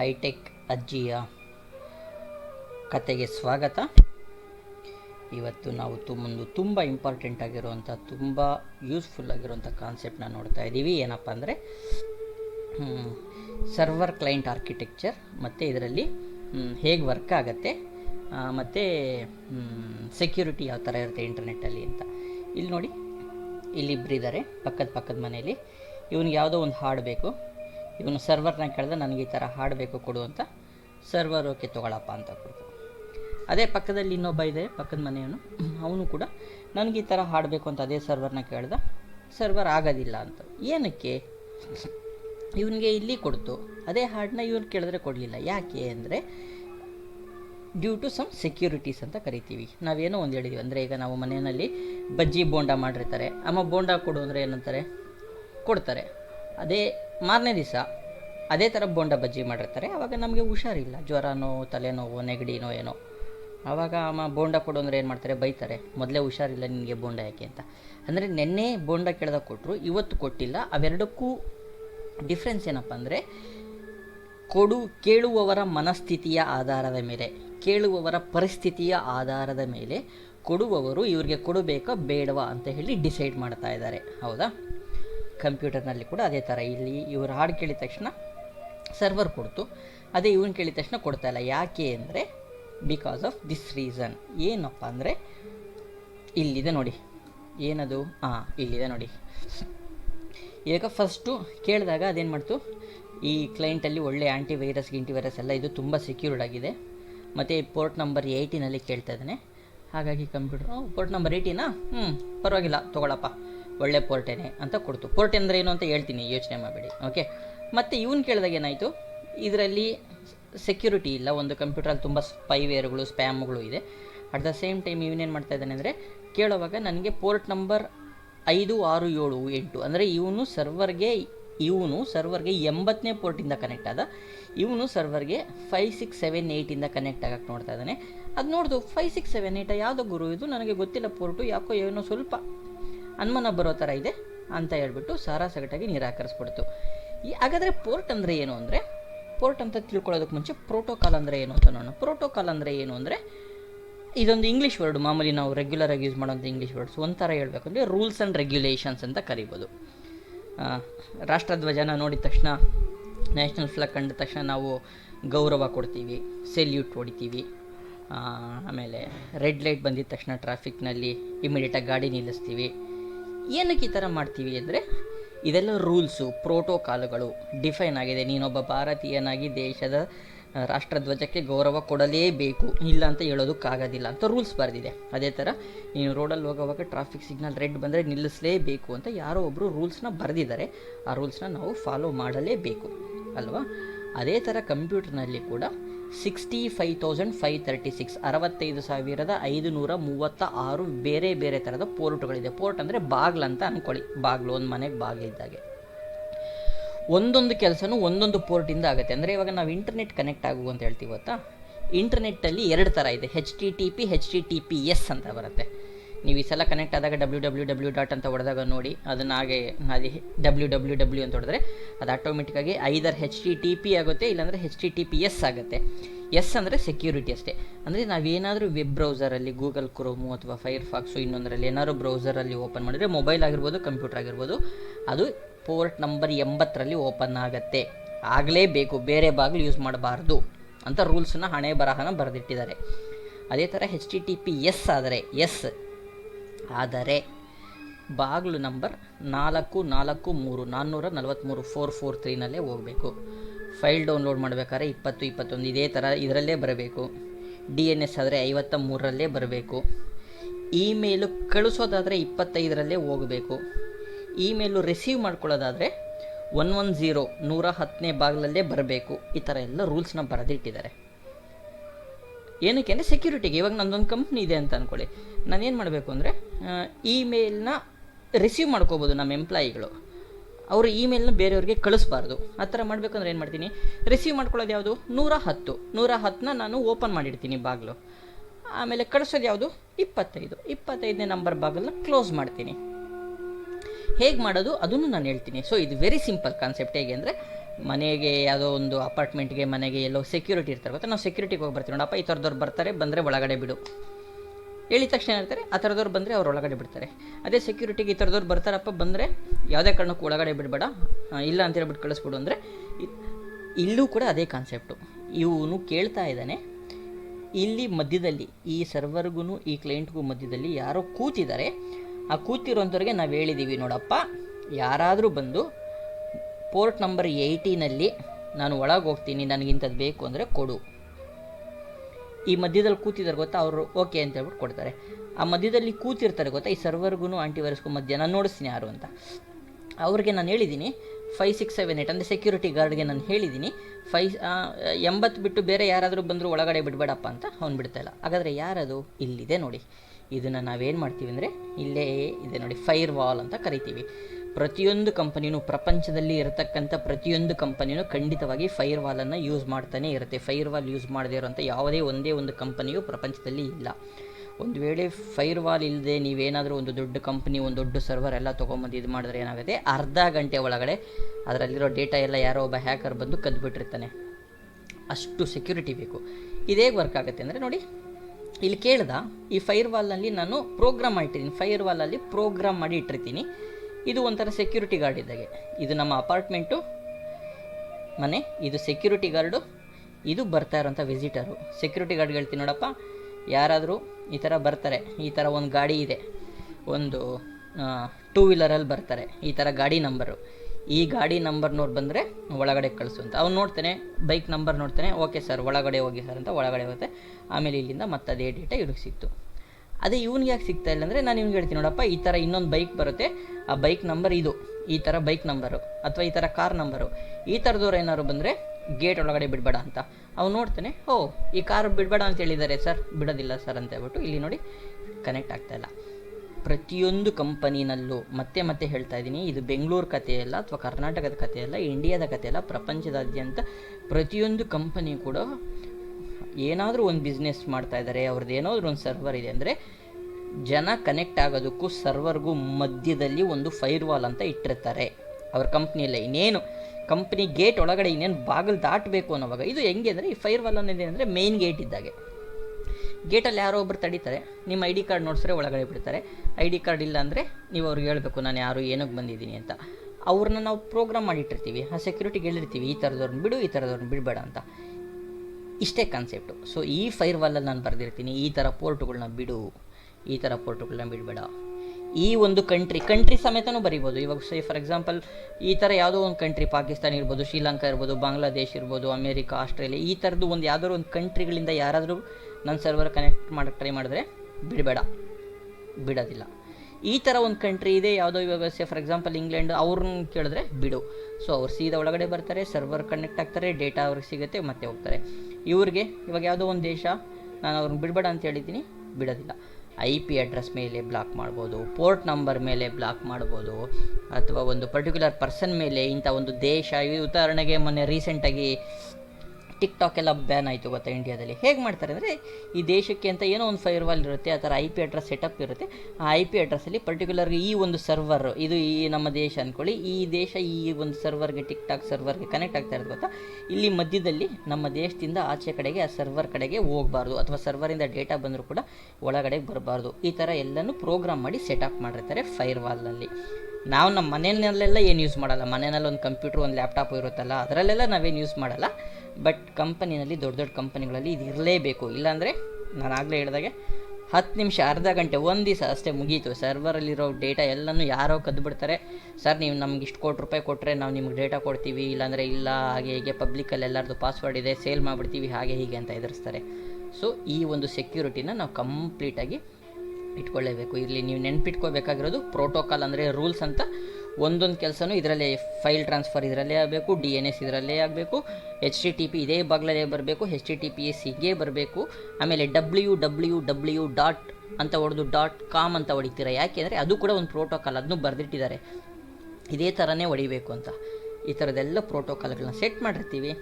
High tech ಅಜ್ಜಿಯ ಕತೆಗೆ ಸ್ವಾಗತ. ಇವತ್ತು ನಾವು ತುಂಬೊಂದು ತುಂಬ ಇಂಪಾರ್ಟೆಂಟ್ ಆಗಿರುವಂಥ ತುಂಬ ಯೂಸ್ಫುಲ್ ಆಗಿರುವಂಥ ಕಾನ್ಸೆಪ್ಟನ್ನ ನೋಡ್ತಾ ಇದ್ದೀವಿ. ಏನಪ್ಪ ಅಂದರೆ ಸರ್ವರ್ ಕ್ಲೈಂಟ್ ಆರ್ಕಿಟೆಕ್ಚರ್, ಮತ್ತು ಇದರಲ್ಲಿ ಹೇಗೆ ವರ್ಕ್ ಆಗುತ್ತೆ ಮತ್ತು ಸೆಕ್ಯೂರಿಟಿ ಯಾವ ಥರ ಇರುತ್ತೆ ಇಂಟರ್ನೆಟ್ಟಲ್ಲಿ ಅಂತ. ಇಲ್ಲಿ ನೋಡಿ ಇಲ್ಲಿ ಇಬ್ಬರಿದ್ದಾರೆ ಪಕ್ಕದ ಪಕ್ಕದ ಮನೆಯಲ್ಲಿ. ಇವನಿಗೆ ಯಾವುದೋ ಒಂದು ಹಾಡು ಬೇಕು. ಇವನು ಸರ್ವರ್ನ ಕೇಳಿದ್ರೆ ನನಗೆ ಈ ಥರ ಹಾಡಬೇಕು ಕೊಡು ಅಂತ ಸರ್ವರ್ ಓಕೆ ತೊಗೊಳಪ್ಪ ಅಂತ ಕೊಡ್ತು ಅದೇ ಪಕ್ಕದಲ್ಲಿ ಇನ್ನೊಬ್ಬ ಇದೆ, ಪಕ್ಕದ ಮನೆಯವನು. ಅವನು ಕೂಡ ನನಗೆ ಈ ಥರ ಹಾಡಬೇಕು ಅಂತ ಅದೇ ಸರ್ವರ್ನ ಕೇಳ್ದ. ಸರ್ವರ್ ಆಗೋದಿಲ್ಲ ಅಂತ. ಏನಕ್ಕೆ? ಇವನಿಗೆ ಇಲ್ಲಿ ಕೊಡ್ತು. ಅದೇ ಹಾಡನ್ನ ಇವನು ಕೇಳಿದ್ರೆ ಕೊಡಲಿಲ್ಲ. ಯಾಕೆ ಅಂದರೆ ಡ್ಯೂ ಟು ಸಮ್ ಸೆಕ್ಯೂರಿಟೀಸ್ ಅಂತ ಕರಿತೀವಿ. ನಾವೇನೋ ಒಂದು ಹೇಳಿದ್ವಿ. ಅಂದರೆ ಈಗ ನಾವು ಮನೆಯಲ್ಲಿ ಬಜ್ಜಿ ಬೋಂಡ ಮಾಡಿರ್ತಾರೆ. ಅಮ್ಮ ಬೋಂಡ ಕೊಡು ಅಂದರೆ ಏನಂತಾರೆ? ಕೊಡ್ತಾರೆ. ಅದೇ ಮಾರನೇ ದಿವಸ ಅದೇ ಥರ ಬೋಂಡ ಬಜ್ಜಿ ಮಾಡಿರ್ತಾರೆ. ಆವಾಗ ನಮಗೆ ಹುಷಾರಿಲ್ಲ. ಜ್ವರನೋ, ತಲೆನೋವು, ನೆಗಡಿನೋ ಏನೋ. ಆವಾಗ ಅಮ್ಮ ಬೋಂಡ ಕೊಡು ಅಂದರೆ ಏನು ಮಾಡ್ತಾರೆ? ಬೈತಾರೆ. ಮೊದಲೇ ಹುಷಾರಿಲ್ಲ ನಿನಗೆ ಬೋಂಡ ಯಾಕೆ ಅಂತ. ಅಂದರೆ ನೆನ್ನೆ ಬೋಂಡ ಕೆಳದ ಕೊಟ್ಟರು ಇವತ್ತು ಕೊಟ್ಟಿಲ್ಲ. ಅವೆರಡಕ್ಕೂ ಡಿಫ್ರೆನ್ಸ್ ಏನಪ್ಪ ಅಂದರೆ, ಕೊಡು, ಕೇಳುವವರ ಮನಸ್ಥಿತಿಯ ಆಧಾರದ ಮೇಲೆ, ಕೇಳುವವರ ಪರಿಸ್ಥಿತಿಯ ಆಧಾರದ ಮೇಲೆ ಕೊಡುವವರು ಇವ್ರಿಗೆ ಕೊಡಬೇಕಾ, ಬೇಡವಾ ಅಂತ ಹೇಳಿ ಡಿಸೈಡ್ ಮಾಡ್ತಾ ಇದ್ದಾರೆ. ಹೌದಾ? ಕಂಪ್ಯೂಟರ್ನಲ್ಲಿ ಕೂಡ ಅದೇ ಥರ. ಇಲ್ಲಿ ಇವರು ಹಾಡು ಕೇಳಿದ ತಕ್ಷಣ ಸರ್ವರ್ ಕೊಡ್ತು. ಅದೇ ಇವನು ಕೇಳಿದ ತಕ್ಷಣ ಕೊಡ್ತಾ ಇಲ್ಲ. ಯಾಕೆ ಅಂದರೆ ಬಿಕಾಸ್ ಆಫ್ ದಿಸ್ ರೀಸನ್ ಏನಪ್ಪ ಅಂದರೆ ಇಲ್ಲಿದೆ ನೋಡಿ. ಏನದು? ಹಾಂ ಇಲ್ಲಿದೆ ನೋಡಿ. ಈಗ ಫಸ್ಟು ಕೇಳಿದಾಗ ಅದೇನು ಮಾಡ್ತು? ಈ ಕ್ಲೈಂಟಲ್ಲಿ ಒಳ್ಳೆ ಆ್ಯಂಟಿ ವೈರಸ್ ಗಿಂಟಿ ವೈರಸ್ ಎಲ್ಲ ಇದು ತುಂಬ ಸೆಕ್ಯೂರ್ಡ್ ಆಗಿದೆ. ಮತ್ತು ಪೋರ್ಟ್ ನಂಬರ್ ಏಯ್ಟಿನಲ್ಲಿ ಕೇಳ್ತಾ ಇದ್ದಾನೆ. ಹಾಗಾಗಿ ಕಂಪ್ಯೂಟರ್ ಪೋರ್ಟ್ ನಂಬರ್ ಏಯ್ಟಿನಾ ಹ್ಞೂ ಪರವಾಗಿಲ್ಲ, ತೊಗೊಳಪ್ಪ. ಒಳ್ಳೆ ಪೋರ್ಟೇನೆ ಅಂತ ಕೊಡ್ತು. ಪೋರ್ಟ್ ಅಂದ್ರೆ ಏನು ಅಂತ ಹೇಳ್ತೀನಿ, ಯೋಚನೆ ಮಾಡಬೇಡಿ ಓಕೆ ಮತ್ತು ಇವನು ಕೇಳಿದಾಗ ಏನಾಯಿತು? ಇದರಲ್ಲಿ ಸೆಕ್ಯೂರಿಟಿ ಇಲ್ಲ, ಒಂದು ಕಂಪ್ಯೂಟ್ರಲ್ಲಿ ತುಂಬ ಸ್ಪೈವೇರ್ಗಳು ಸ್ಪ್ಯಾಮ್ಗಳು ಇದೆ. ಅಟ್ ದ ಸೇಮ್ ಟೈಮ್ ಇವನೇನು ಮಾಡ್ತಾ ಇದ್ದಾನೆ ಅಂದರೆ, ಕೇಳುವಾಗ ನನಗೆ ಪೋರ್ಟ್ ನಂಬರ್ ಐದು, ಆರು, ಏಳು, ಎಂಟು, ಅಂದರೆ ಇವನು ಸರ್ವರ್ಗೆ ಇವನು ಸರ್ವರ್ಗೆ ಎಂಬತ್ತನೇ ಪೋರ್ಟಿಂದ ಕನೆಕ್ಟ್ ಆದ. ಇವನು ಸರ್ವರ್ಗೆ ಫೈವ್ ಸಿಕ್ಸ್ ಸೆವೆನ್ ಏಯ್ಟಿಂದ ಕನೆಕ್ಟ್ ಆಗಕ್ಕೆ ನೋಡ್ತಾ ಇದ್ದಾನೆ. ಅದು ನೋಡ್ದು ಫೈವ್ ಸಿಕ್ಸ್ ಸೆವೆನ್ ಏಯ್ಟ ಯಾವುದೋ ಗುರು ಇದು, ನನಗೆ ಗೊತ್ತಿಲ್ಲ ಪೋರ್ಟು ಯಾಕೋ ಏನೋ ಸ್ವಲ್ಪ ಅನುಮಾನ ಬರೋ ಥರ ಇದೆ ಅಂತ ಹೇಳ್ಬಿಟ್ಟು ಸಾರಾ ಸಗಟಾಗಿ ನಿರಾಕರಿಸ್ಬಿಡ್ತು ಈ ಹಾಗಾದರೆ ಪೋರ್ಟ್ ಅಂದರೆ ಏನು ಅಂದರೆ, ಪೋರ್ಟ್ ಅಂತ ತಿಳ್ಕೊಳ್ಳೋದಕ್ಕೆ ಮುಂಚೆ ಪ್ರೋಟೋಕಾಲ್ ಅಂದರೆ ಏನು ಅಂತ ನೋಡೋಣ. ಪ್ರೋಟೋಕಾಲ್ ಅಂದರೆ ಏನು ಅಂದರೆ, ಇದೊಂದು ಇಂಗ್ಲೀಷ್ ವರ್ಡ್ ಮಾಮೂಲಿ ನಾವು ರೆಗ್ಯುಲರ್ ಆಗಿ ಯೂಸ್ ಮಾಡೋಂಥ ಇಂಗ್ಲೀಷ್ ವರ್ಡ್ಸ್ ಒಂಥರ ಹೇಳಬೇಕು ಅಂದರೆ ರೂಲ್ಸ್ ಆ್ಯಂಡ್ ರೆಗ್ಯುಲೇಷನ್ಸ್ ಅಂತ ಕರಿಬೋದು. ರಾಷ್ಟ್ರಧ್ವಜನ ನೋಡಿದ ತಕ್ಷಣ ನ್ಯಾಷನಲ್ ಫ್ಲಾಗ್ ಕಂಡ ತಕ್ಷಣ ನಾವು ಗೌರವ ಕೊಡ್ತೀವಿ ಸೆಲ್ಯೂಟ್ ಹೊಡಿತೀವಿ. ಆಮೇಲೆ ರೆಡ್ ಲೈಟ್ ಬಂದಿದ ತಕ್ಷಣ ಟ್ರಾಫಿಕ್ನಲ್ಲಿ ಇಮಿಡಿಯೇಟಾಗಿ ಗಾಡಿ ನಿಲ್ಲಿಸ್ತೀವಿ. ಏನಕ್ಕೆ ಈ ಥರ ಮಾಡ್ತೀವಿ ಅಂದರೆ ಇದೆಲ್ಲ ರೂಲ್ಸು, ಪ್ರೋಟೋಕಾಲ್ಗಳು. ಡಿಫೈನ್ ಆಗಿದೆ. ನೀನೊಬ್ಬ ಭಾರತೀಯನಾಗಿ ದೇಶದ ರಾಷ್ಟ್ರಧ್ವಜಕ್ಕೆ ಗೌರವ ಕೊಡಲೇಬೇಕು. ಇಲ್ಲ ಅಂತ ಹೇಳೋದಕ್ಕಾಗೋದಿಲ್ಲ ಅಂತ ರೂಲ್ಸ್ ಬರೆದಿದೆ. ಅದೇ ಥರ ನೀನು ರೋಡಲ್ಲಿ ಹೋಗೋವಾಗ ಟ್ರಾಫಿಕ್ ಸಿಗ್ನಲ್ ರೆಡ್ ಬಂದರೆ ನಿಲ್ಲಿಸಲೇಬೇಕು ಅಂತ ಯಾರೋ ಒಬ್ಬರು ರೂಲ್ಸ್ನ ಬರೆದಿದ್ದಾರೆ. ಆ ರೂಲ್ಸ್ನ ನಾವು ಫಾಲೋ ಮಾಡಲೇಬೇಕು, ಅಲ್ವಾ? ಅದೇ ಥರ ಕಂಪ್ಯೂಟರ್ನಲ್ಲಿ ಕೂಡ sixty five thousand five thirty six ಅರವತ್ತೈದು ಸಾವಿರದ ಐದುನೂರ ಮೂವತ್ತ ಆರು ಬೇರೆ ಬೇರೆ ಥರದ ಪೋರ್ಟ್ಗಳಿದೆ. ಪೋರ್ಟ್ ಅಂದರೆ ಬಾಗ್ಲು ಅಂತ ಅಂದ್ಕೊಳ್ಳಿ ಬಾಗ್ಲು, ಒಂದು ಮನೆಗೆ ಬಾಗಿಲಿದ್ದಾಗೆ ಒಂದೊಂದು ಕೆಲಸನೂ ಒಂದೊಂದು ಪೋರ್ಟಿಂದ ಆಗುತ್ತೆ. ಅಂದರೆ ಇವಾಗ ನಾವು ಇಂಟರ್ನೆಟ್ ಕನೆಕ್ಟ್ ಆಗು ಅಂತ ಹೇಳ್ತೀವಿ ಗೊತ್ತಾ? ಇಂಟರ್ನೆಟ್ಟಲ್ಲಿ ಎರಡು ಥರ ಇದೆ. H T T P H T T P S ಅಂತ ಬರುತ್ತೆ. ನೀವು ಈ ಸಲ ಕನೆಕ್ಟ್ ಆದಾಗ ಡಬ್ಲ್ಯೂ ಡಬ್ಲ್ಯೂ ಡಬ್ಲ್ಯೂ ಡಾಟ್ ಅಂತ ಹೊಡೆದಾಗ ನೋಡಿ, ಅದನ್ನ ಹಾಗೆ ಅದು ಡಬ್ಲ್ಯೂ ಡಬ್ಲ್ಯೂ ಡಬ್ಲ್ಯೂ ಅಂತ ಹೊಡೆದ್ರೆ ಅದು ಆಟೋಮೆಟಿಕ್ಕಾಗಿ either H T T P ಆಗುತ್ತೆ, ಇಲ್ಲಾಂದರೆ H T T P S ಆಗುತ್ತೆ. ಎಸ್ ಅಂದರೆ ಸೆಕ್ಯೂರಿಟಿ ಅಷ್ಟೇ. ಅಂದರೆ ನಾವೇನಾದರೂ ವೆಬ್ ಬ್ರೌಸರಲ್ಲಿ ಗೂಗಲ್ ಕ್ರೋಮು ಅಥವಾ ಫೈರ್ ಫಾಕ್ಸು ಇನ್ನೊಂದರಲ್ಲಿ ಏನಾದರೂ ಬ್ರೌಸರಲ್ಲಿ ಓಪನ್ ಮಾಡಿದರೆ ಮೊಬೈಲ್ ಆಗಿರ್ಬೋದು ಕಂಪ್ಯೂಟರ್ ಆಗಿರ್ಬೋದು, ಅದು ಪೋರ್ಟ್ ನಂಬರ್ ಎಂಬತ್ತರಲ್ಲಿ ಓಪನ್ ಆಗುತ್ತೆ. ಆಗಲೇಬೇಕು, ಬೇರೆ ಬಾಗಿಲು ಯೂಸ್ ಮಾಡಬಾರ್ದು ಅಂತ ರೂಲ್ಸನ್ನ ಹಣೆ ಬರಹನ ಬರೆದಿಟ್ಟಿದ್ದಾರೆ. ಅದೇ ಥರ H T T P S ಆದರೆ ಎಸ್ ಆದರೆ ಬಾಗಿಲು ನಂಬರ್ ನಾಲ್ಕು ನಾಲ್ಕು ಮೂರು ನಾನ್ನೂರ ನಲವತ್ತ್ಮೂರು ಫೋರ್ ಫೋರ್ ತ್ರೀನಲ್ಲೇ ಹೋಗಬೇಕು. ಫೈಲ್ ಡೌನ್ಲೋಡ್ ಮಾಡಬೇಕಾದ್ರೆ ಇಪ್ಪತ್ತು ಇಪ್ಪತ್ತೊಂದು ಇದೇ ಥರ ಇದರಲ್ಲೇ ಬರಬೇಕು. ಡಿ ಎನ್ ಎಸ್ ಆದರೆ ಐವತ್ತ ಮೂರರಲ್ಲೇ ಬರಬೇಕು. ಇಮೇಲು ಕಳಿಸೋದಾದರೆ ಇಪ್ಪತ್ತೈದರಲ್ಲೇ ಹೋಗಬೇಕು. ಇಮೇಲು ರಿಸೀವ್ ಮಾಡ್ಕೊಳ್ಳೋದಾದರೆ ಒನ್ ಒನ್ ಝೀರೋ ನೂರ ಹತ್ತನೇ ಬಾಗಿಲಲ್ಲೇ ಬರಬೇಕು. ಈ ಥರ ಎಲ್ಲ ರೂಲ್ಸ್ನ ಬರೆದಿಟ್ಟಿದ್ದಾರೆ. ಏನಕ್ಕೆ ಅಂದರೆ ಸೆಕ್ಯೂರಿಟಿಗೆ ಇವಾಗ ನಂದೊಂದು ಕಂಪ್ನಿ ಇದೆ ಅಂತ ಅಂದ್ಕೊಳ್ಳಿ ನಾನೇನು ಮಾಡಬೇಕು ಅಂದರೆ ಇಮೇಲ್ನ ರಿಸೀವ್ ಮಾಡ್ಕೋಬೋದು ನಮ್ಮ ಎಂಪ್ಲಾಯಿಗಳು ಅವರು ಇಮೇಲ್ನ ಬೇರೆಯವ್ರಿಗೆ ಕಳಿಸ್ಬಾರ್ದು. ಆ ಥರ ಮಾಡಬೇಕಂದ್ರೆ ಏನು ಮಾಡ್ತೀನಿ? ರಿಸೀವ್ ಮಾಡ್ಕೊಳ್ಳೋದು ಯಾವುದು? ನೂರ ಹತ್ತು. ನೂರ ಹತ್ತನ್ನ ನಾನು ಓಪನ್ ಮಾಡಿರ್ತೀನಿ ಬಾಗಿಲು. ಆಮೇಲೆ ಕಳಿಸೋದು ಯಾವುದು? ಇಪ್ಪತ್ತೈದು. ಇಪ್ಪತ್ತೈದನೇ ನಂಬರ್ ಬಾಗಿಲನ್ನ ಕ್ಲೋಸ್ ಮಾಡ್ತೀನಿ. ಹೇಗೆ ಮಾಡೋದು? ಅದನ್ನು ನಾನು ಹೇಳ್ತೀನಿ. ಸೊ ಇದು ವೆರಿ ಸಿಂಪಲ್ ಕಾನ್ಸೆಪ್ಟ್ ಹೇಗೆ ಅಂದರೆ, ಮನೆಗೆ ಯಾವುದೋ ಒಂದು ಅಪಾರ್ಟ್ಮೆಂಟ್ಗೆ ಮನೆಗೆ ಎಲ್ಲೋ ಸೆಕ್ಯೂರಿಟಿ ಇರ್ತಾರೆ ಗೊತ್ತಾ? ನಾವು ಸೆಕ್ಯೂರಿಟಿಗೆ ಹೋಗಿ ಬರ್ತೀವಿ ನೋಡಪ್ಪ, ಈ ಥರದವ್ರು ಬರ್ತಾರೆ, ಬಂದರೆ ಒಳಗಡೆ ಬಿಡು. ಹೇಳಿದ ತಕ್ಷಣ ಏನಂತಾರೆ ಆ ಥರದವ್ರು ಬಂದರೆ ಅವ್ರು ಒಳಗಡೆ ಬಿಡ್ತಾರೆ. ಅದೇ ಸೆಕ್ಯೂರಿಟಿಗೆ ಈ ಥರದವ್ರು ಬರ್ತಾರಪ್ಪ ಬಂದರೆ ಯಾವುದೇ ಕಾರಣಕ್ಕೂ ಒಳಗಡೆ ಬಿಡಬೇಡ. ಇಲ್ಲ ಅಂತ ಹೇಳ್ಬಿಟ್ಟು ಕಳಿಸ್ಬಿಡು ಅಂದರೆ ಇಲ್ಲೂ ಕೂಡ ಅದೇ ಕಾನ್ಸೆಪ್ಟು ಇವನು ಕೇಳ್ತಾ ಇದ್ದಾನೆ, ಇಲ್ಲಿ ಮಧ್ಯದಲ್ಲಿ, ಈ ಸರ್ವರ್ಗೂ ಈ ಕ್ಲೈಂಟ್ಗೂ ಮಧ್ಯದಲ್ಲಿ ಯಾರೋ ಕೂತಿದ್ದಾರೆ. ಆ ಕೂತಿರೋಂಥವ್ರಿಗೆ ನಾವು ಹೇಳಿದ್ದೀವಿ ನೋಡಪ್ಪ, ಯಾರಾದರೂ ಬಂದು ಪೋರ್ಟ್ ನಂಬರ್ ಏಯ್ಟಿನಲ್ಲಿ ನಾನು ಒಳಗೆ ಹೋಗ್ತೀನಿ ನನಗಿಂಥದ್ದು ಬೇಕು ಅಂದರೆ ಕೊಡು. ಈ ಮಧ್ಯದಲ್ಲಿ ಕೂತಿದ್ದಾರೆ ಗೊತ್ತಾ? ಅವರು ಓಕೆ ಅಂತ ಹೇಳ್ಬಿಟ್ಟು ಕೊಡ್ತಾರೆ. ಆ ಮಧ್ಯದಲ್ಲಿ ಕೂತಿರ್ತಾರೆ ಗೊತ್ತಾ? ಈ ಸರ್ವರ್ಗೂ ಆಂಟಿವೈರಸ್ಗೂ ಮಧ್ಯ. ನಾನು ನೋಡಿಸ್ತೀನಿ ಯಾರು ಅಂತ. ಅವ್ರಿಗೆ ನಾನು ಹೇಳಿದ್ದೀನಿ ಫೈವ್ ಸಿಕ್ಸ್ ಸೆವೆನ್ ಏಯ್ಟ್ ಅಂದರೆ ಸೆಕ್ಯೂರಿಟಿ ಗಾರ್ಡ್ಗೆ ನಾನು ಹೇಳಿದ್ದೀನಿ ಫೈ ಎಂಬತ್ತು ಬಿಟ್ಟು ಬೇರೆ ಯಾರಾದರೂ ಬಂದರೂ ಒಳಗಡೆ ಬಿಡಬೇಡಪ್ಪ ಅಂತ ಅವ್ನು ಬಿಡ್ತಾ ಇಲ್ಲ. ಹಾಗಾದರೆ ಯಾರದು? ಇಲ್ಲಿದೆ ನೋಡಿ. ಇದನ್ನು ನಾವೇನು ಮಾಡ್ತೀವಿ ಅಂದರೆ ಇಲ್ಲೇ ಇದೆ ನೋಡಿ ಫೈರ್ ವಾಲ್ ಅಂತ ಕರಿತೀವಿ. ಪ್ರತಿಯೊಂದು ಕಂಪನಿನೂ ಪ್ರಪಂಚದಲ್ಲಿ ಇರತಕ್ಕಂಥ ಪ್ರತಿಯೊಂದು ಕಂಪನಿನೂ ಖಂಡಿತವಾಗಿ ಫೈರ್ ವಾಲನ್ನು ಯೂಸ್ ಮಾಡ್ತಾನೆ ಇರುತ್ತೆ. ಫೈರ್ ವಾಲ್ ಯೂಸ್ ಮಾಡದೇ ಇರೋಂಥ ಯಾವುದೇ ಒಂದೇ ಒಂದು ಕಂಪನಿಯು ಪ್ರಪಂಚದಲ್ಲಿ ಇಲ್ಲ. ಒಂದು ವೇಳೆ ಫೈರ್ ವಾಲ್ ಇಲ್ಲದೆ ನೀವೇನಾದರೂ ಒಂದು ದೊಡ್ಡ ಕಂಪ್ನಿ, ಒಂದು ದೊಡ್ಡ ಸರ್ವರ್ ಎಲ್ಲ ತೊಗೊಂಬಂದು ಇದು ಮಾಡಿದ್ರೆ ಏನಾಗುತ್ತೆ? ಅರ್ಧ ಗಂಟೆ ಒಳಗಡೆ ಅದರಲ್ಲಿರೋ ಡೇಟಾ ಎಲ್ಲ ಯಾರೋ ಒಬ್ಬ ಹ್ಯಾಕರ್ ಬಂದು ಕದ್ದುಬಿಟ್ಟಿರ್ತಾನೆ ಅಷ್ಟು ಸೆಕ್ಯೂರಿಟಿ ಬೇಕು. ಇದೇಗೆ ವರ್ಕ್ ಆಗುತ್ತೆ ಅಂದರೆ ನೋಡಿ, ಇಲ್ಲಿ ಕೇಳ್ದ, ಈ ಫೈರ್ ವಾಲ್ನಲ್ಲಿ ನಾನು ಪ್ರೋಗ್ರಾಮ್ ಮಾಡಿಟ್ಟಿದ್ದೀನಿ. ಫೈರ್ ವಾಲಲ್ಲಿ ಪ್ರೋಗ್ರಾಮ್ ಮಾಡಿ ಇಟ್ಟಿರ್ತೀನಿ. ಇದು ಒಂಥರ ಸೆಕ್ಯೂರಿಟಿ ಗಾರ್ಡ್ ಇದ್ದಾಗೆ. ಇದು ನಮ್ಮ ಅಪಾರ್ಟ್ಮೆಂಟು ಮನೆ, ಇದು ಸೆಕ್ಯೂರಿಟಿ ಗಾರ್ಡು ಇದು ಬರ್ತಾ ಇರೋಂಥ ವಿಸಿಟರು ಸೆಕ್ಯೂರಿಟಿ ಗಾರ್ಡ್ ಹೇಳ್ತೀನಿ ನೋಡಪ್ಪ, ಯಾರಾದರೂ ಈ ಥರ ಬರ್ತಾರೆ, ಈ ಥರ ಒಂದು ಗಾಡಿ ಇದೆ, ಒಂದು ಟೂ ವೀಲರಲ್ಲಿ ಬರ್ತಾರೆ, ಈ ಥರ ಗಾಡಿ ನಂಬರು ಈ ಗಾಡಿ ನಂಬರ್ನವ್ರು ಬಂದರೆ ಒಳಗಡೆ ಕಳಿಸು ಅಂತ ಅವ್ನು ನೋಡ್ತಾನೆ ಬೈಕ್ ನಂಬರ್ ನೋಡ್ತಾನೆ, ಓಕೆ ಸರ್ ಒಳಗಡೆ ಹೋಗಿ ಸರ್ ಅಂತ ಒಳಗಡೆ ಹೋಗುತ್ತೆ. ಆಮೇಲೆ ಇಲ್ಲಿಂದ ಮತ್ತೆ ಅದೇ ಡೇಟಾ ಇವ್ರಿಗೆ ಸಿಕ್ತು. ಅದೇ ಇವ್ನಿಗೆ ಯಾಕೆ ಸಿಗ್ತಾ ಇಲ್ಲ ಅಂದರೆ ನಾನು ಇವ್ನಿಗೆ ಹೇಳ್ತೀನಿ ನೋಡಪ್ಪ, ಈ ಥರ ಇನ್ನೊಂದು ಬೈಕ್ ಬರುತ್ತೆ. ಆ ಬೈಕ್ ನಂಬರ್ ಇದು. ಈ ಥರ ಬೈಕ್ ನಂಬರು ಅಥವಾ ಈ ಥರ ಕಾರ್ ನಂಬರು ಈ ಥರದವ್ರು ಏನಾದ್ರು ಬಂದರೆ ಗೇಟ್ ಒಳಗಡೆ ಬಿಡಬೇಡ ಅಂತ. ಅವ್ನು ನೋಡ್ತಾನೆ, ಓ, ಈ ಕಾರ್ ಬಿಡಬೇಡ ಅಂತ ಹೇಳಿದ್ದಾರೆ ಸರ್ ಬಿಡೋದಿಲ್ಲ ಸರ್ ಅಂತ ಹೇಳ್ಬಿಟ್ಟು ಇಲ್ಲಿ ನೋಡಿ ಕನೆಕ್ಟ್ ಆಗ್ತಾ ಇಲ್ಲ. ಪ್ರತಿಯೊಂದು ಕಂಪನಿನಲ್ಲೂ ಮತ್ತೆ ಮತ್ತೆ ಹೇಳ್ತಾ ಇದ್ದೀನಿ, ಇದು ಬೆಂಗಳೂರು ಕಥೆಯಲ್ಲ ಅಥವಾ ಕರ್ನಾಟಕದ ಕಥೆಯಲ್ಲ ಇಂಡಿಯಾದ ಕಥೆಯಲ್ಲ ಪ್ರಪಂಚದಾದ್ಯಂತ ಪ್ರತಿಯೊಂದು ಕಂಪನಿ ಕೂಡ ಏನಾದರೂ ಒಂದು ಬಿಸ್ನೆಸ್ ಮಾಡ್ತಾ ಇದ್ದಾರೆ ಅವ್ರದ್ದು ಏನಾದರೂ ಒಂದು ಸರ್ವರ್ ಇದೆ ಅಂದರೆ ಜನ ಕನೆಕ್ಟ್ ಆಗೋದಕ್ಕೂ ಸರ್ವರ್ಗೂ ಮಧ್ಯದಲ್ಲಿ ಒಂದು ಫೈರ್ ವಾಲ್ ಅಂತ ಇಟ್ಟಿರ್ತಾರೆ. ಅವ್ರ ಕಂಪ್ನಿಯಲ್ಲೇ ಇನ್ನೇನು ಕಂಪ್ನಿ ಗೇಟ್ ಒಳಗಡೆ ಇನ್ನೇನು ಬಾಗಿಲು ದಾಟಬೇಕು ಅನ್ನೋವಾಗ, ಇದು ಹೆಂಗೆ ಅಂದರೆ ಈ ಫೈರ್ ವಾಲ್ ಅನ್ನೋದು ಅಂದರೆ ಮೇಯ್ನ್ ಗೇಟ್ ಇದ್ದಾಗೆ. ಗೇಟಲ್ಲಿ ಯಾರೋ ಒಬ್ರು ತಡೀತಾರೆ, ನಿಮ್ಮ ಐ ಡಿ ಕಾರ್ಡ್ ನೋಡಿಸ್ರೆ ಒಳಗಡೆ ಬಿಡ್ತಾರೆ. ಐ ಡಿ ಕಾರ್ಡ್ ಇಲ್ಲ ಅಂದರೆ ನೀವು ಅವ್ರಿಗೆ ಹೇಳಬೇಕು, ನಾನು ಯಾರು, ಏನಕ್ಕೆ ಬಂದಿದ್ದೀನಿ ಅಂತ. ಅವ್ರನ್ನ ನಾವು ಪ್ರೋಗ್ರಾಮ್ ಮಾಡಿಟ್ಟಿರ್ತೀವಿ, ಆ ಸೆಕ್ಯೂರಿಟಿಗೆ ಹೇಳಿರ್ತೀವಿ, ಈ ಥರದವ್ರನ್ನ ಬಿಡು, ಈ ಥರದವ್ರನ್ನ ಬಿಡಬೇಡ ಅಂತ. ಇಷ್ಟೇ ಕಾನ್ಸೆಪ್ಟು ಸೊ ಈ ಫೈರ್ ವಾಲಲ್ಲಿ ನಾನು ಬರೆದಿರ್ತೀನಿ, ಈ ಥರ ಪೋರ್ಟುಗಳನ್ನ ಬಿಡು, ಈ ಥರ ಪೋರ್ಟ್ಗಳನ್ನ ಬಿಡಬೇಡ. ಈ ಒಂದು ಕಂಟ್ರಿ ಕಂಟ್ರಿ ಸಮೇತನೂ ಬರಿಬೋದು. ಇವಾಗ ಸೇ ಫಾರ್ ಎಕ್ಸಾಂಪಲ್ ಈ ಥರ ಯಾವುದೋ ಒಂದು ಕಂಟ್ರಿ ಪಾಕಿಸ್ತಾನ ಇರ್ಬೋದು, ಶ್ರೀಲಂಕಾ ಇರ್ಬೋದು, ಬಾಂಗ್ಲಾದೇಶ್ ಇರ್ಬೋದು, ಅಮೇರಿಕಾ, ಆಸ್ಟ್ರೇಲಿಯಾ, ಈ ಥರದ್ದು ಒಂದು ಯಾವುದಾದ್ರು ಒಂದು ಕಂಟ್ರಿಗಳಿಂದ ಯಾರಾದರೂ ನನ್ನ ಸರ್ವರ್ ಕನೆಕ್ಟ್ ಮಾಡೋಕ್ಕೆ ಟ್ರೈ ಮಾಡಿದ್ರೆ ಬಿಡಬೇಡ. ಬಿಡೋದಿಲ್ಲ. ಈ ಥರ ಒಂದು ಕಂಟ್ರಿ ಇದೆ, ಯಾವುದೋ ಇವಾಗ ಸೇ ಫಾರ್ ಎಕ್ಸಾಂಪಲ್ ಇಂಗ್ಲೆಂಡ್ ಅವ್ರನ್ನ ಕೇಳಿದ್ರೆ ಬಿಡು. ಸೊ ಅವ್ರು ಸೀದಾ ಒಳಗಡೆ ಬರ್ತಾರೆ ಸರ್ವರ್ ಕನೆಕ್ಟ್ ಆಗ್ತಾರೆ ಡೇಟಾ ಅವ್ರಿಗೆ ಸಿಗುತ್ತೆ, ಮತ್ತೆ ಹೋಗ್ತಾರೆ. ಇವ್ರಿಗೆ ಇವಾಗ ಯಾವುದೋ ಒಂದು ದೇಶ, ನಾನು ಅವ್ರನ್ನ ಬಿಡಬೇಡ ಅಂತ ಹೇಳಿದ್ದೀನಿ, ಬಿಡೋದಿಲ್ಲ. ಐ ಪಿ ಅಡ್ರೆಸ್ ಮೇಲೆ ಬ್ಲಾಕ್ ಮಾಡ್ಬೋದು ಪೋರ್ಟ್ ನಂಬರ್ ಮೇಲೆ ಬ್ಲಾಕ್ ಮಾಡ್ಬೋದು, ಅಥವಾ ಒಂದು ಪರ್ಟಿಕ್ಯುಲರ್ ಪರ್ಸನ್ ಮೇಲೆ ಇಂಥ ಒಂದು ದೇಶ ಈ ಉದಾಹರಣೆಗೆ ಮೊನ್ನೆ ರೀಸೆಂಟಾಗಿ ಟಿಕ್ ಟಾಕ್ ಎಲ್ಲ ಬ್ಯಾನ್ ಆಯಿತು ಗೊತ್ತಾ ಇಂಡಿಯಾದಲ್ಲಿ ಹೇಗೆ ಮಾಡ್ತಾರೆ ಅಂದರೆ, ಈ ದೇಶಕ್ಕೆ ಅಂತ ಏನೋ ಒಂದು ಫೈರ್ ವಾಲ್ ಇರುತ್ತೆ, ಆ ಥರ ಐ ಪಿ ಅಡ್ರೆಸ್ ಸೆಟಪ್ ಇರುತ್ತೆ. ಆ ಐ ಪಿ ಅಡ್ರೆಸ್ಸಲ್ಲಿ ಪರ್ಟಿಕ್ಯುಲರ್ಗೆ ಈ ಒಂದು ಸರ್ವರ್ ಇದು ಈ ನಮ್ಮ ದೇಶ ಅಂದ್ಕೊಳ್ಳಿ ಈ ದೇಶ ಈ ಒಂದು ಸರ್ವರ್ಗೆ ಟಿಕ್ ಟಾಕ್ ಸರ್ವರ್ಗೆ ಕನೆಕ್ಟ್ ಆಗ್ತಾ ಇರೋದು ಗೊತ್ತಾ? ಇಲ್ಲಿ ಮಧ್ಯದಲ್ಲಿ ನಮ್ಮ ದೇಶದಿಂದ ಆಚೆ ಕಡೆಗೆ, ಆ ಸರ್ವರ್ ಕಡೆಗೆ ಹೋಗಬಾರ್ದು, ಅಥವಾ ಸರ್ವರಿಂದ ಡೇಟಾ ಬಂದರೂ ಕೂಡ ಒಳಗಡೆ ಬರಬಾರ್ದು. ಈ ಥರ ಎಲ್ಲನೂ ಪ್ರೋಗ್ರಾಮ್ ಮಾಡಿ ಸೆಟಪ್ ಮಾಡಿರ್ತಾರೆ ಫೈರ್ ವಾಲ್ನಲ್ಲಿ ನಾವು ನಮ್ಮ ಮನೆಯಲ್ಲೆಲ್ಲ ಏನು ಯೂಸ್ ಮಾಡಲ್ಲ. ಮನೆಯಲ್ಲಿ ಒಂದು ಕಂಪ್ಯೂಟ್ರ್ ಒಂದು ಲ್ಯಾಪ್ಟಾಪ್ ಇರುತ್ತಲ್ಲ, ಅದರಲ್ಲೆಲ್ಲ ನಾವೇನು ಯೂಸ್ ಮಾಡಲ್ಲ. ಬಟ್ ಕಂಪನಿನಲ್ಲಿ ದೊಡ್ಡ ದೊಡ್ಡ ಕಂಪನಿಗಳಲ್ಲಿ ಇದು ಇರಲೇಬೇಕು. ಇಲ್ಲಾಂದರೆ ನಾನು ಆಗಲೇ ಹೇಳಿದಾಗೆ ಹತ್ತು ನಿಮಿಷ, ಅರ್ಧ ಗಂಟೆ, ಒಂದು ದಿವಸ ಅಷ್ಟೇ ಮುಗೀತು. ಸರ್ವರಲ್ಲಿರೋ ಡೇಟಾ ಎಲ್ಲನೂ ಯಾರೋ ಕದ್ದು ಬಿಡ್ತಾರೆ. ಸರ್ ನೀವು ನಮ್ಗೆ ಇಷ್ಟು ಕೋಟಿ ರೂಪಾಯಿ ಕೊಟ್ಟರೆ ನಾವು ನಿಮ್ಗೆ ಡೇಟಾ ಕೊಡ್ತೀವಿ. ಇಲ್ಲಾಂದರೆ ಇಲ್ಲ, ಹಾಗೆ ಹೀಗೆ ಪಬ್ಲಿಕಲ್ಲಿ ಎಲ್ಲರದ್ದು ಪಾಸ್ವರ್ಡ್ ಇದೆ ಸೇಲ್ ಮಾಡಿಬಿಡ್ತೀವಿ, ಹಾಗೆ ಹೀಗೆ ಅಂತ ಎದುರಿಸ್ತಾರೆ. ಸೊ ಈ ಒಂದು ಸೆಕ್ಯೂರಿಟಿನ ನಾವು ಕಂಪ್ಲೀಟಾಗಿ ಇಟ್ಕೊಳ್ಳೇಬೇಕು ಇಲ್ಲಿ ನೀವು ನೆನ್ಪಿಟ್ಕೋಬೇಕಾಗಿರೋದು ಪ್ರೋಟೋಕಾಲ್ ಅಂದರೆ ರೂಲ್ಸ್ ಅಂತ ಒಂದೊಂದು ಕೆಲಸನೂ ಇದರಲ್ಲೇ, ಫೈಲ್ ಟ್ರಾನ್ಸ್ಫರ್ ಇದರಲ್ಲೇ ಆಗಬೇಕು, ಡಿ ಎನ್ ಎಸ್ ಇದರಲ್ಲೇ ಆಗಬೇಕು, ಎಚ್ ಟಿ ಟಿ ಪಿ ಇದೇ ಬಾಗ್ಲಲ್ಲೇ ಬರಬೇಕು, H T T P S ಹೀಗೆ ಬರಬೇಕು, ಆಮೇಲೆ ಡಬ್ಲ್ಯೂ ಡಬ್ಲ್ಯೂ ಡಬ್ಲ್ಯೂ ಡಾಟ್ ಅಂತ ಹೊಡೆದು ಡಾಟ್ ಕಾಮ್ ಅಂತ ಹೊಡಿತೀರ? ಯಾಕೆಂದರೆ ಅದು ಕೂಡ ಒಂದು ಪ್ರೋಟೋಕಾಲ್, ಅದನ್ನು ಬರೆದಿಟ್ಟಿದ್ದಾರೆ. ಇದೇ ಥರನೇ ಹೊಡಿಬೇಕು ಅಂತ. ಈ ಥರದೆಲ್ಲ ಪ್ರೋಟೋಕಾಲ್ಗಳನ್ನ ಸೆಟ್ ಮಾಡಿರ್ತೀವಿ.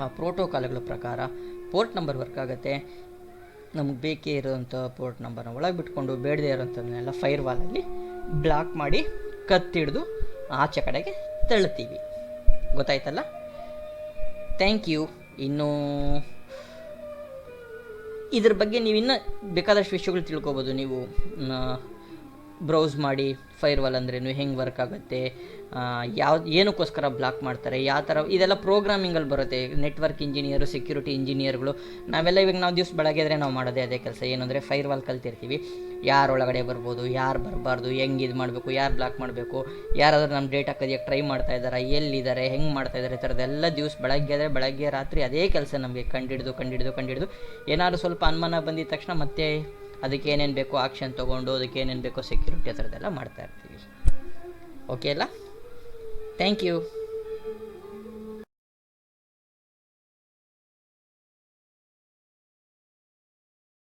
ಆ ಪ್ರೋಟೋಕಾಲ್ಗಳ ಪ್ರಕಾರ ಪೋರ್ಟ್ ನಂಬರ್ ವರ್ಕ್ ಆಗುತ್ತೆ. ನಮಗೆ ಬೇಕೇ ಇರೋಂಥ ಪೋರ್ಟ್ ನಂಬರ್ನ ಒಳಗೆ ಬಿಟ್ಕೊಂಡು ಬೇಡದೇ ಇರೋಂಥದ್ದನ್ನೆಲ್ಲ ಫೈರ್ ವಾಲಲ್ಲಿ ಬ್ಲಾಕ್ ಮಾಡಿ ಕತ್ತಿಡ್ದು ಆಚೆ ಕಡೆಗೆ ತಳ್ಳುತ್ತೀವಿ ಗೊತ್ತಾಯ್ತಲ್ಲ? ಥ್ಯಾಂಕ್ ಯು ಇನ್ನು ಇದ್ರ ಬಗ್ಗೆ ನೀವು ಇನ್ನೂ ಬೇಕಾದಷ್ಟು ವಿಷಯಗಳು ತಿಳ್ಕೊಬೋದು ನೀವು. ಬ್ರೌಸ್ ಮಾಡಿ ಫೈರ್ವಾಲ್ ಅಂದ್ರೇನು ಹೆಂಗೆ ವರ್ಕ್ ಆಗುತ್ತೆ ಯಾವ, ಏನಕ್ಕೋಸ್ಕರ ಬ್ಲಾಕ್ ಮಾಡ್ತಾರೆ, ಯಾವ ಥರ ಇದೆಲ್ಲ ಪ್ರೋಗ್ರಾಮಿಂಗಲ್ಲಿ ಬರುತ್ತೆ, ನೆಟ್ವರ್ಕ್ ಇಂಜಿನಿಯರು, ಸೆಕ್ಯೂರಿಟಿ ಇಂಜಿನಿಯರ್ಗಳು, ನಾವೆಲ್ಲ ಇವಾಗ ನಾವು ದಿವಸ ಬೆಳಗ್ಗೆ ಆದರೆ ನಾವು ಮಾಡೋದೇ ಅದೇ ಕೆಲಸ ಏನಂದರೆ ಫೈರ್ವಾಲ್ ಕಲ್ತಿರ್ತೀವಿ. ಯಾರು ಒಳಗಡೆ ಬರ್ಬೋದು, ಯಾರು ಬರಬಾರ್ದು, ಹೆಂಗೆ ಇದು ಮಾಡಬೇಕು, ಯಾರು ಬ್ಲಾಕ್ ಮಾಡಬೇಕು, ಯಾರಾದರೂ ನಮ್ಮ ಡೇಟಾ ಕದಿಯೋಕ್ಕೆ ಟ್ರೈ ಮಾಡ್ತಾ ಇದ್ದಾರೆ, ಎಲ್ಲಿದ್ದಾರೆ, ಹೆಂಗೆ ಮಾಡ್ತಾ ಇದ್ದಾರೆ, ಈ ಥರದ್ದೆಲ್ಲ ದಿವಸ ಬೆಳಗ್ಗೆ ಆದರೆ ಬೆಳಗ್ಗೆ ರಾತ್ರಿ ಅದೇ ಕೆಲಸ ನಮಗೆ ಕಂಡಿಡಿದು ಕಂಡಿಡಿದು ಕಂಡಿಡಿದು. ಏನಾದರೂ ಸ್ವಲ್ಪ ಅನುಮಾನ ಬಂದಿದ ತಕ್ಷಣ ಮತ್ತೆ ಅದಕ್ಕೆ ಏನೇನು ಬೇಕೋ ಆಕ್ಷನ್ ತೊಗೊಂಡು, ಅದಕ್ಕೆ ಏನೇನು ಬೇಕೋ ಸೆಕ್ಯೂರಿಟಿ ಆ ಥರದ್ದೆಲ್ಲ ಮಾಡ್ತಾ ಇರ್ತೀವಿ. ಓಕೆ ಅಲ್ಲ? Thank you